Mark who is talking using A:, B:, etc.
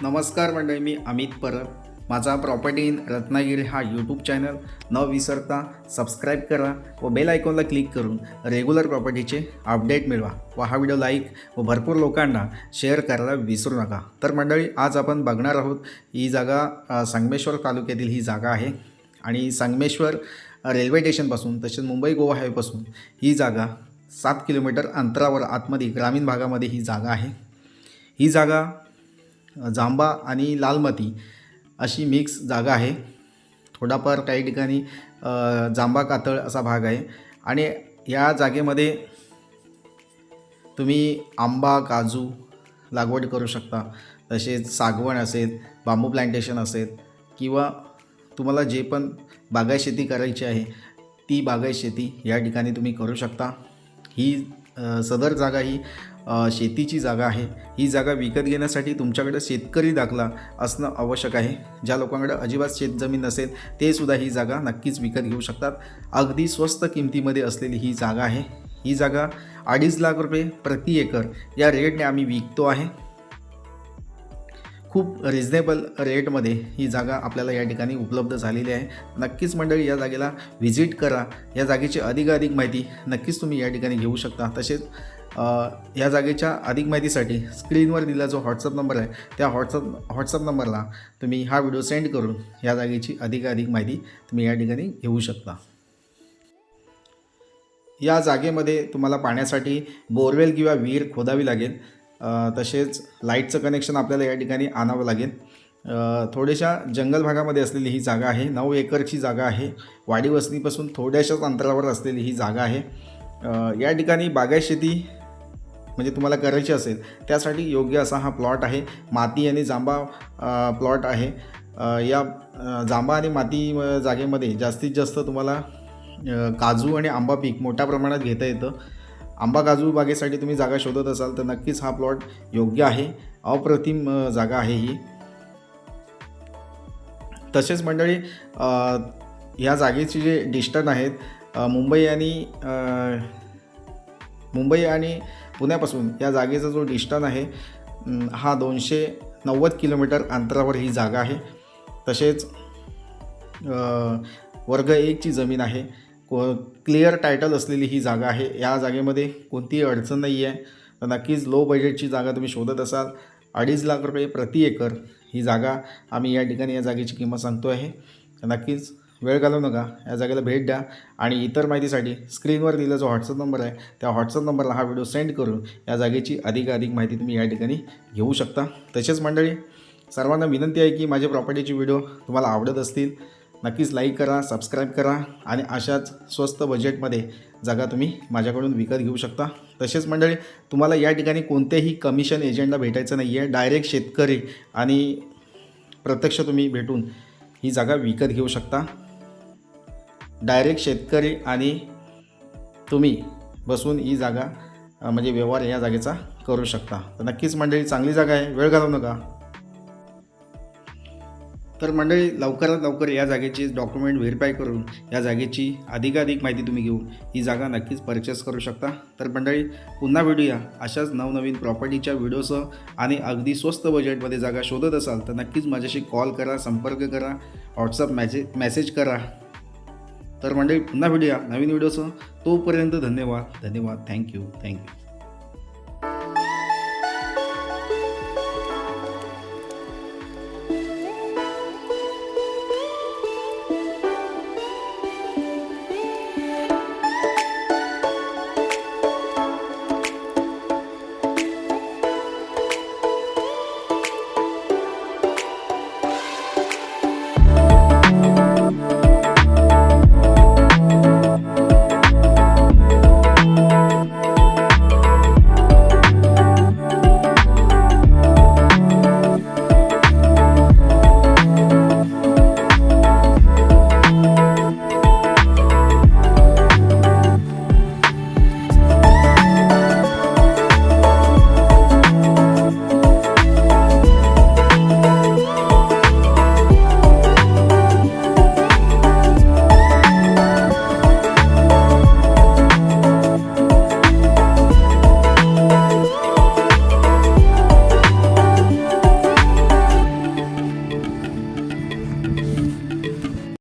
A: नमस्कार मंडळी मी अमित परब. माझा प्रॉपर्टी इन रत्नागिरी हा यूट्यूब चॅनल न विसरता सबस्क्राईब करा व बेल आयकॉनला क्लिक करून रेग्युलर प्रॉपर्टीचे अपडेट मिळवा व हा व्हिडिओ लाईक व भरपूर लोकांना शेअर करायला विसरू नका. तर मंडळी आज आपण बघणार आहोत ही जागा संगमेश्वर तालुक्यातील ही जागा आहे. आणि संगमेश्वर रेल्वे स्टेशनपासून तसेच मुंबई गोवा हायवेपासून ही जागा सात किलोमीटर अंतरावर आतमध्ये ग्रामीण भागामध्ये ही जागा आहे. ही जागा जांबा आणि लाल माती अशी मिक्स जागा आहे. थोडाफार काही ठिकाणी जांबा कातळ असा भाग आहे. आणि या जागेमध्ये तुम्ही आंबा काजू लागवड करू शकता. तसेच सागवण असेल बांबू प्लांटेशन असेल किंवा तुम्हाला जे पण बागायत शेती करायची आहे ती बागायत शेती या ठिकाणी तुम्ही करू शकता. ही सदर जागा ही शेतीची जागा आहे. ही जागा विकत घेण्यासाठी तुमच्याकडे शेतकरी दाखला असणं आवश्यक आहे. ज्या लोकांकडे अजिबात शेतजमीन नसेल ते सुद्धा ही जागा नक्कीच विकत घेऊ शकतात. अगदी स्वस्त किमतीमध्ये असलेली ही जागा आहे. ही जागा अडीच लाख रुपये प्रति एकर या रेटने आम्ही विकतो आहे. खूप रिजनेबल रेटमध्ये ही जागा आपल्याला या ठिकाणी उपलब्ध झालेली आहे. नक्कीच मंडळी या जागेला व्हिजिट करा. या जागेची अधिकाधिक माहिती नक्कीच तुम्ही या ठिकाणी घेऊ शकता. तसेच या जागेच्या अधिक माहितीसाठी स्क्रीनवर दिला जो व्हॉट्सअप नंबर आहे त्या व्हॉट्सअप व्हॉट्सअप नंबरला तुम्ही हा व्हिडिओ सेंड करून या जागेची अधिकाधिक माहिती तुम्ही या ठिकाणी घेऊ शकता. या जागेमध्ये तुम्हाला पाण्यासाठी बोरवेल किंवा विहीर खोदावी लागेल. तसेच लाईटचं कनेक्शन आपल्याला या ठिकाणी आणावं लागेल. थोड्याशा जंगल भागामध्ये असलेली ही जागा आहे. नऊ एकरची जागा आहे. वाडी वस्तीपासून थोड्याशाच अंतरावर असलेली ही जागा आहे. या ठिकाणी बागायत शेती म्हणजे तुम्हाला करायची असेल त्यासाठी योग्य असा हा प्लॉट आहे. माती आणि जांबा प्लॉट आहे. या जांबा आणि माती जागेमध्ये जास्तीत जास्त तुम्हाला काजू आणि आंबा पीक मोठ्या प्रमाणात घेता येतं. आंबा काजू बागेसाठी तुम्ही जागा शोधत असाल तर नक्कीच हा प्लॉट योग्य आहे. अप्रतिम जागा आहे ही. तसेच मंडळी ह्या जागेचे जे डिस्टन आहेत मुंबई आणि मुंबई आणि पुण्यापासून या जागेचा जो डिस्टन आहे हा दोनशे नव्वद किलोमीटर अंतरावर ही जागा आहे. तसेच वर्ग एकची जमीन आहे. को क्लिअर टायटल असलेली ही जागा आहे. या जागेमध्ये कोणतीही अडचण नाही आहे तर नक्कीच लो बजेटची जागा तुम्ही शोधत असाल. अडीच लाख रुपये प्रति एकर ही जागा आम्ही या ठिकाणी या जागेची किंमत सांगतो आहे. नक्कीच वेळ घालवू नका. या जागेला भेट द्या. आणि इतर माहितीसाठी स्क्रीनवर दिला जो व्हॉट्सअप नंबर आहे त्या व्हॉट्सअप नंबरला हा व्हिडिओ सेंड करून या जागेची अधिकाधिक माहिती तुम्ही या ठिकाणी घेऊ शकता. तसेच मंडळी सर्वांना विनंती आहे की माझे प्रॉपर्टीचे व्हिडिओ तुम्हाला आवडत असतील नक्कीच लाईक करा सबस्क्राईब करा आणि अशाच स्वस्त बजेटमध्ये जागा तुम्ही माझ्याकडून विकत घेऊ शकता. तसेच मंडळी तुम्हाला या ठिकाणी कोणतेही कमिशन एजंटला भेटायचं नाही आहे डायरेक्ट शेतकरी आणि प्रत्यक्ष तुम्ही भेटून ही जागा विकत घेऊ शकता. डायरेक्ट शेतकरी आणि तुम्ही बसून ही जागा म्हणजे व्यवहार या जागेचा करू शकता. तर नक्कीच मंडळी चांगली जागा आहे. वेळ घालवू नका. तर मंडळी लवकरात लवकर या जागेची डॉक्युमेंट व्हेरीफाय करून या जागेची अधिकाधिक माहिती तुम्ही घेऊन ही जागा नक्कीच परचेस करू शकता. तर मंडळी पुन्हा भेटूया अशाच नवनवीन प्रॉपर्टीच्या व्हिडिओसह आणि अगदी स्वस्त बजेटमध्ये जागा शोधत असाल तर नक्कीच माझ्याशी कॉल करा संपर्क करा व्हॉट्सअप मॅसेज मेसेज करा. तर मंडळी पुन्हा भेटूया नवीन व्हिडिओसह तोपर्यंत धन्यवाद धन्यवाद. Thank you thank you